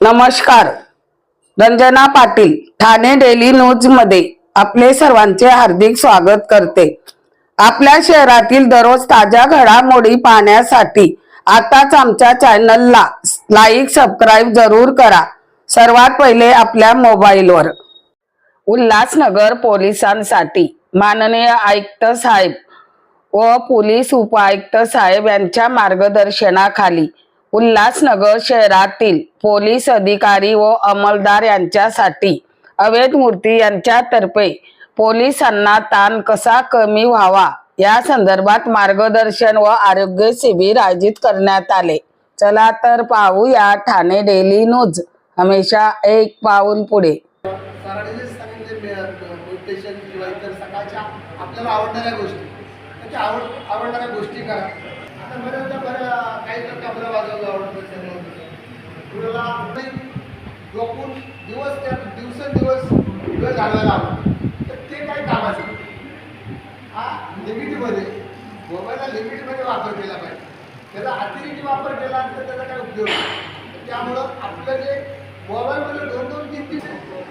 नमस्कार. रंजना पाटील ठाणे डेली न्यूजमध्ये आपले सर्वांचे हार्दिक स्वागत करते. आपल्या शहरातील दररोज ताज्या घडामोडी पाहण्यासाठी आताच आमच्या चॅनलला लाईक सबस्क्राईब जरूर करा. सर्वात पहिले आपल्या मोबाईलवर. उल्हासनगर पोलिसांसाठी माननीय आयुक्त साहेब व पोलीस उपायुक्त साहेब यांच्या मार्गदर्शनाखाली उल्हासनगर शहरातील पोलीस अधिकारी व अंमलदार यांच्यासाठी अवैध मूर्ती यांच्यातर्फे पोलिसांना ताण कसा कमी व्हावा या संदर्भात मार्गदर्शन व आरोग्य शिबिर आयोजित करण्यात आले. चला तर पाहूया ठाणे डेली न्यूज. हमेशा एक पाऊल पुढे. आपल्याला आवडणाऱ्या गोष्टी. म्हणजे आवडणाऱ्या गोष्टी करा. बऱ्याचदा बऱ्या काही तर कमरा वाजवलं आवडतं कुणाला झोपून दिवस त्या दिवसेंदिवस वेळ घालवायला आवडतं तर ते काही कामाचं? हा? लिमिटमध्ये. मोबाईलला लिमिटमध्ये वापर केला पाहिजे. त्याचा अतिरेकी वापर केला तर त्याचा काय उपयोग नाही. त्यामुळं आपलं जे मोबाईलमध्ये दोन दोन तीन तीन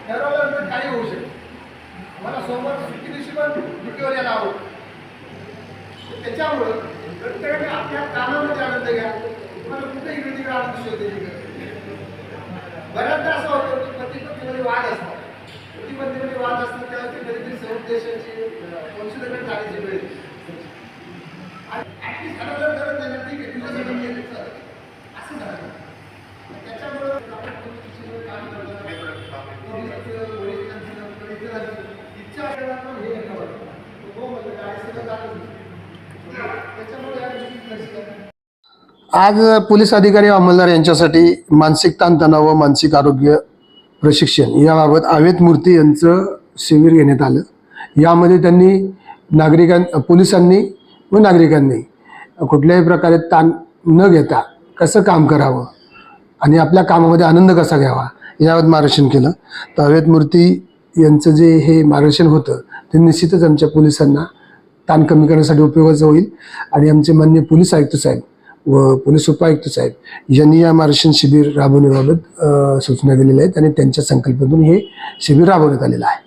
ठरवल्यानंतर काही होऊ शकतं मला सोमवार सुट्टी दिवशी पण ड्युटीवर यायला आवडतं त्याच्यामुळं प्रत्येकाने आपल्या कामामध्ये आनंद घ्या तुम्हाला कुठे इकडे तिकडे? आनंद बऱ्याचदा असं होतं की वाद असतात. पती वाद असतात तेव्हा ते कधीतरी समुपदेशाची कौन्सिलरकडे जाण्याची वेळ आणि ठीक आहे असं झालं. त्याच्यामुळे काम इच्छा असेल हे हो म्हणलं, काय सगळं आज पोलीस अधिकारी अंमलदार यांच्यासाठी मानसिक ताणतणाव व मानसिक आरोग्य प्रशिक्षण याबाबत आवेद मूर्ती यांचं शिबिर घेण्यात आलं. यामध्ये त्यांनी नागरिकां पोलिसांनी व नागरिकांनी कुठल्याही प्रकारे ताण न घेता कसं काम करावं आणि आपल्या कामामध्ये आनंद कसा घ्यावा याबाबत मार्गदर्शन केलं. तर अवेद मूर्ती यांचं जे हे मार्गदर्शन होतं ते निश्चितच आमच्या पोलिसांना ताण कमी करण्यासाठी उपयोगाचं होईल. आणि आमचे मान्य पोलीस आयुक्त साहेब व पोलीस उपायुक्त साहेब यांनी या मार्गदर्शन शिबिर राबवण्याबाबत सूचना दिलेल्या आहेत आणि त्यांच्या संकल्पनेतून हे शिबिर राबवण्यात आलेलं आहे.